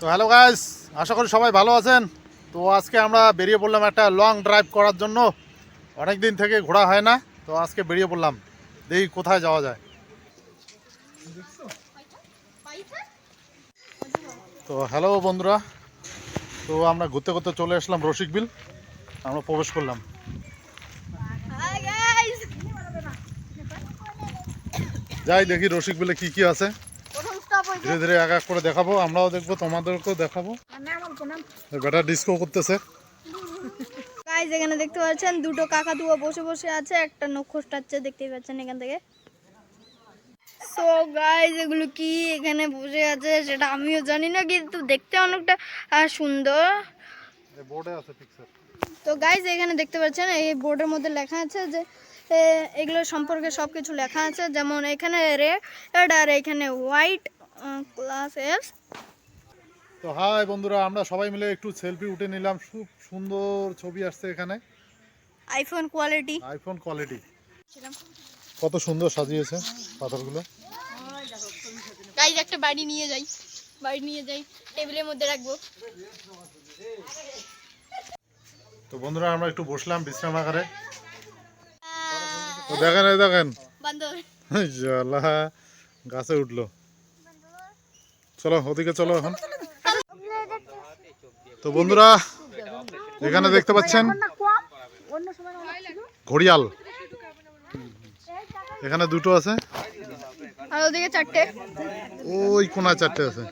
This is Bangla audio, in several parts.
তো হ্যালো গাইস, আশা করি সবাই ভালো আছেন। তো আজকে আমরা বেরিয়ে পড়লাম একটা লং ড্রাইভ করার জন্য। অনেক দিন থেকে ঘোরা হয় না, তো আজকে বেরিয়ে পড়লাম। দেখি কোথায় যাওয়া যায়? তো হ্যালো বন্ধুরা, তো আমরা ঘুরতে ঘুরতে চলে আসলাম রসিক বিল। আমরা প্রবেশ করলাম। যাই দেখি রসিক বিলে কি কি আছে। ধীরে ধীরে এক এক করে দেখাবো আমরাও দেখব তোমাদেরকেও দেখাবো। বেটা ডিস্কো করতেছে। গাইজ এখানে দেখতে পাচ্ছেন দুটো কাকাতুয়া বসে বসে আছে একটা নক্ষস টাচ্ছে দেখতেই পাচ্ছেন এখান থেকে। সো গাইজ এগুলো কি এখানে বসে আছে সেটা আমিও জানি না কিন্তু দেখতে অনেকটা আহ, সুন্দর। বোর্ডে আছে পিকচার তো গাইজ এখানে দেখতে পাচ্ছেন এই বোর্ডের মধ্যে লেখা আছে যে এগুলো সম্পর্কে সব কিছু লেখা আছে যেমন এখানে রেড আর এখানে হোয়াইট। ক্লাস এস তো হাই বন্ধুরা আমরা সবাই মিলে একটু সেলফি উঠে নিলাম। খুব সুন্দর ছবি আসছে এখানে। আইফোন কোয়ালিটি আইফোন কোয়ালিটি কত সুন্দর সাজিয়েছে পাথরগুলো। গাইজ একটা বাড়ি নিয়ে যাই। বাড়ি নিয়ে যাই। টেবিলের মধ্যে রাখব। তো বন্ধুরা আমরা একটু বসলাম বিশ্রামাগারে তো দেখেন দেখেন। বান্দর। জালা গাছে উঠল। চলো ওদিকে চলো এখন। তো বন্ধুরা এখানে দেখতে পাচ্ছেন ঘড়িয়াল। এখানে দুটো আছে। আর ওদিকে চারটে। ওই চারটে আছে।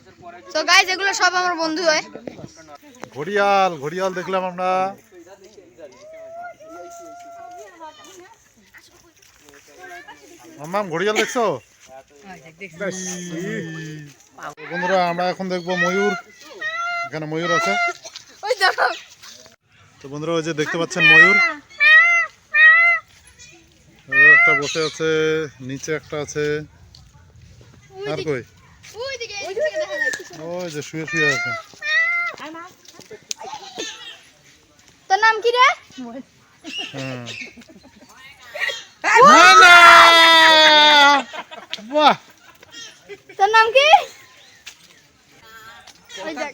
তো গাইজ এগুলো সব আমার বন্ধু হয়। ঘড়িয়াল ঘড়িয়াল দেখলাম আমরা। ঘড়িয়াল দেখছ? বন্ধুরা আমরা এখন দেখব ময়ূর। এখানে ময়ূর আছে। তো বন্ধুরা ওই যে দেখতে পাচ্ছেন ময়ূর। একটা বসে আছে নিচে একটা আছে। আর কই? ওই যে শুয়ে শুয়ে আছে। তোর নাম কি রে? হ্যাঁ! বাহ। তোর নাম কি? ওই দেখ।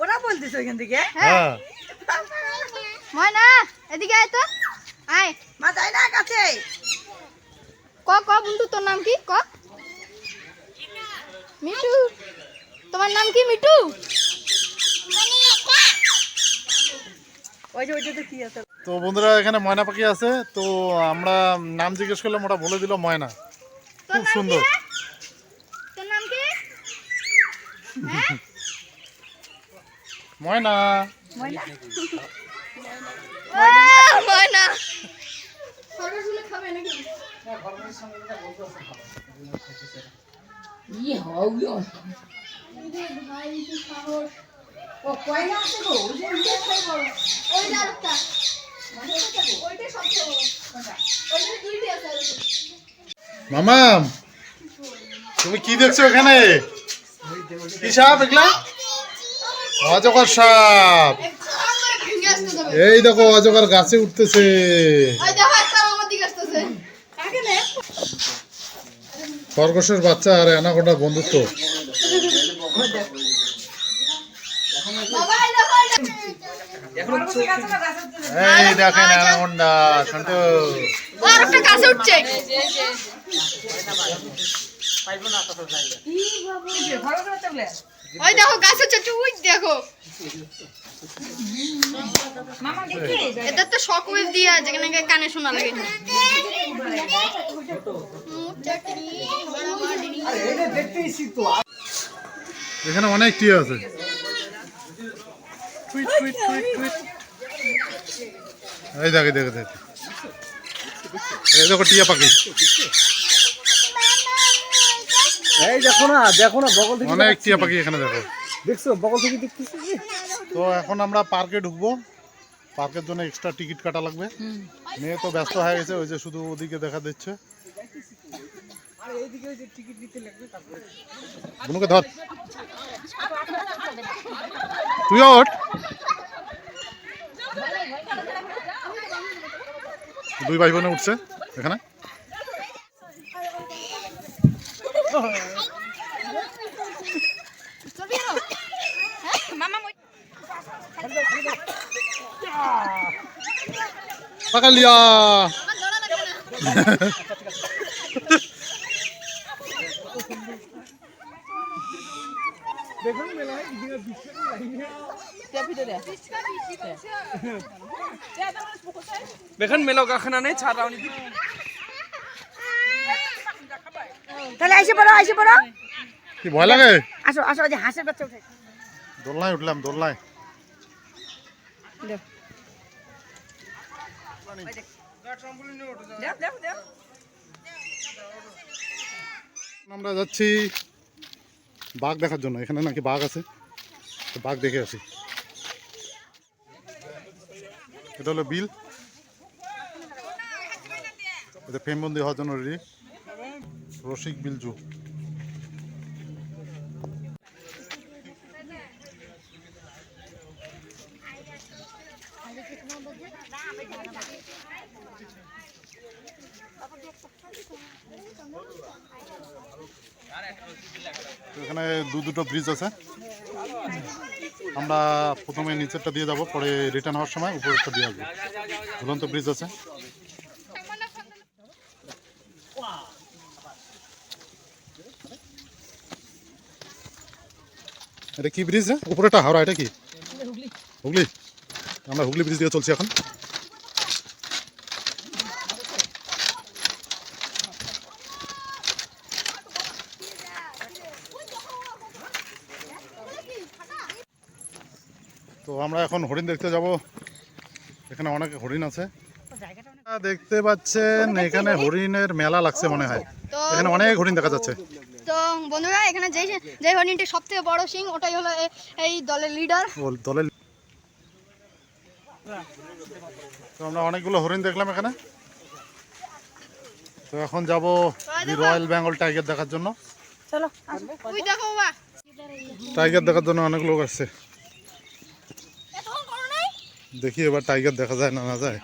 ওরা বলতেছে ওইখান থেকে। হ্যাঁ। ময়না এদিকে আয় তো। আয়। মা যাই না কাছে। ক ক বন্ধু তোর নাম কি? ক। মিঠু। তোমার নাম কি মিঠু? ওই যে ওইটা তো কি আছে? তো বন্ধুরা এখানে ময়না পাখি আছে। তো আমরা নাম জিজ্ঞেস করলাম ওটা বলে দিল ময়না। খুব সুন্দর? তোর নাম কি? ময়না। ময়না। খাবে নাকি ই হইও এই ভাই কি সাহস ও কয়লা আছে গো? ওই যে ওইটা ওই সবচেয়ে বড়। ওইটাই দুইটি আছে। মামাম তুমি কি দেখছ এখানে কি সাপ এগুলা অজগর সাপ। এই দেখো, অজগর গাছে উঠতেছে? খরগোশের বাচ্চা আর অ্যানাকোন্ডার বন্ধুত্ব এই দেখো, এই দেখো। এই দেখেন অ্যানাকোন্ডা গাছে উঠছে। ওই দেখো গাছে উঠছে, ওই দেখো। মামা তো শক ওয়েভ দিয়ে যেখানে কানে শোনা লাগে। এখানে অনেক টিয়া আছে। Tweet, tweet, tweet, tweet. এই দেখে দেখে দেখে। এই দেখো টিয়া পাখি। এই দেখো না দেখো না বগল থেকে অনেক টিয়া পাখি এখানে দেখো। দেখছ বগল থেকে দেখতেছি তো এখন আমরা পার্কে ঢুকবো। পার্কের জন্য এক্সট্রা টিকিট কাটা লাগবে। মেয়ে তো ব্যস্ত হয়ে গেছে ওই যে শুধু ওদিকে দেখা দিচ্ছে। ধর। তুই ওঠ। দুই ভাই বোনে উঠছে এখানে। পাকালিয়া। দেখুন মেলা এদিকে বিশ্বের লাইনে। বেখান মেলাও কাখানা নেই ছাড়াও নি তাহলে আইসে পড়ো আইসে পড়ো। কি ভয় লাগে? আসো আসো যে হাঁসের বাচ্চা উঠে। দোলনায় উঠলাম দোলনায়। আমরা যাচ্ছি বাঘ দেখার জন্য। এখানে নাকি বাঘ আছে? তো বাঘ দেখে আসি। এটা হলো বিল। এটা ফ্রেমবন্দি হওয়ার জন্য রেডি রসিক বিলজু এখানে দু দুটো ব্রিজ আছে। আমরা প্রথমে নিচেরটা দিয়ে যাব, পরে রিটার্ন হওয়ার সময় উপরেরটা দিয়ে আসব। ঝুলন্ত ব্রিজ আছে। এটা কি ব্রিজ রে? উপরেটা হাওড়া, এটা কি? হুগলি। আমরা হুগলি ব্রিজ দিয়ে চলছি এখন। তো আমরা এখন হরিণ দেখতে যাব। এখানে অনেক হরিণ আছে। দেখতে পাচ্ছেন এখানে হরিণের মেলা লাগছে মনে হয়। এখানে অনেক হরিণ দেখা যাচ্ছে। তো বন্ধুরা এখানে যেই যে হরিণটি সব থেকে বড় সিং ওটাই হলো এই দলের লিডার দলের তো আমরা অনেকগুলো হরিণ দেখলাম এখানে। তো এখন যাব রয়্যাল বেঙ্গল টাইগার দেখার জন্য। চলো টাইগার দেখার জন্য অনেক লোক আসছে। দেখি এবার টাইগার দেখা যায় না না যায়?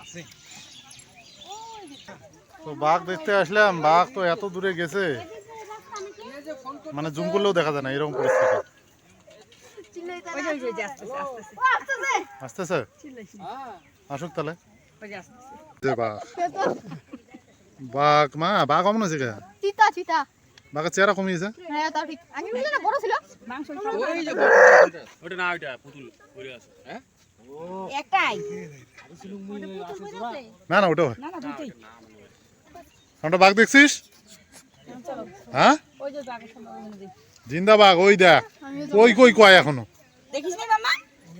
তো বাঘ দেখতে আসলাম, বাঘ তো এত দূরে গেছে। মানে জুম করলেও দেখা যায় না, এরকম পরিস্থিতি। আসতেছে? আসুক তাহলে। বাঘ। বাঘ মা, বাঘ কমন আছে বাঘের চেহারা কমিয়েছে? হ্যাঁ তা ঠিক। আগে বললে না বড় ছিল? মাংস হ্যাঁ? একটাই। না না ওটা না না দুটোই আমরা বাঘ দেখছিস? হ্যাঁ? ওই যে জায়গা সামনে ওখানে দেখ। জিন্দা বাঘ ওই দেখ। কই কই কয় এখনও? দেখিস না মামা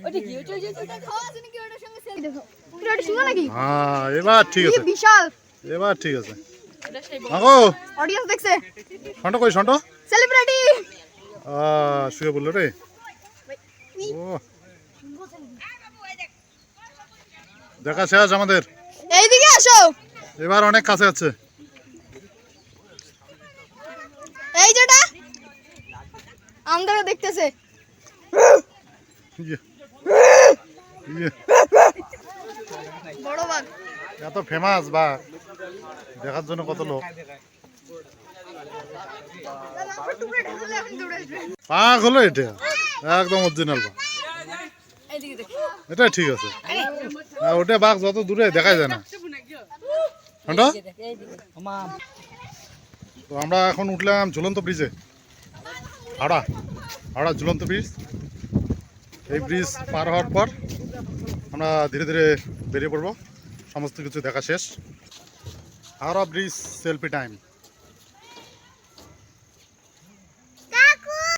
ওইটা কি ওইটা যে ওইটা, ওইটা। খাওয়া আছে নাকি? ওটার সঙ্গে সেলফি দেখো। এটা ওটা নাকি? হ্যাঁ এবার ঠিক আছে। বিশাল। এবার ঠিক আছে। মাগো। অডিয়েন্স দেখছে? সন্ট কই সন্ট সেলিব্রিটি আহ, শুয়ে বলল রে। ও। দেখা শেষ আমাদের। এইদিকে আসো। এবার অনেক কাছে আছে। এই যেটা। আমাদেরকে দেখতেছে। ইয়ে, বাঘ এত ফেমাস বা। দেখার জন্য কত লোক। পাক হলো এটা। একদম অরিজিনাল বাঘ। এটা ঠিক আছে। ওটা বাঘ যত দূরে দেখাই যায় না। তো আমরা এখন উঠলাম ঝুলন্ত ব্রিজে হাওড়া হাওড়া ঝুলন্ত ব্রিজ এই ব্রিজ পার হওয়ার পর আমরা ধীরে ধীরে বেরিয়ে পড়ব। সমস্ত কিছু দেখা শেষ। আর অফ ব্রিজ সেলফি টাইম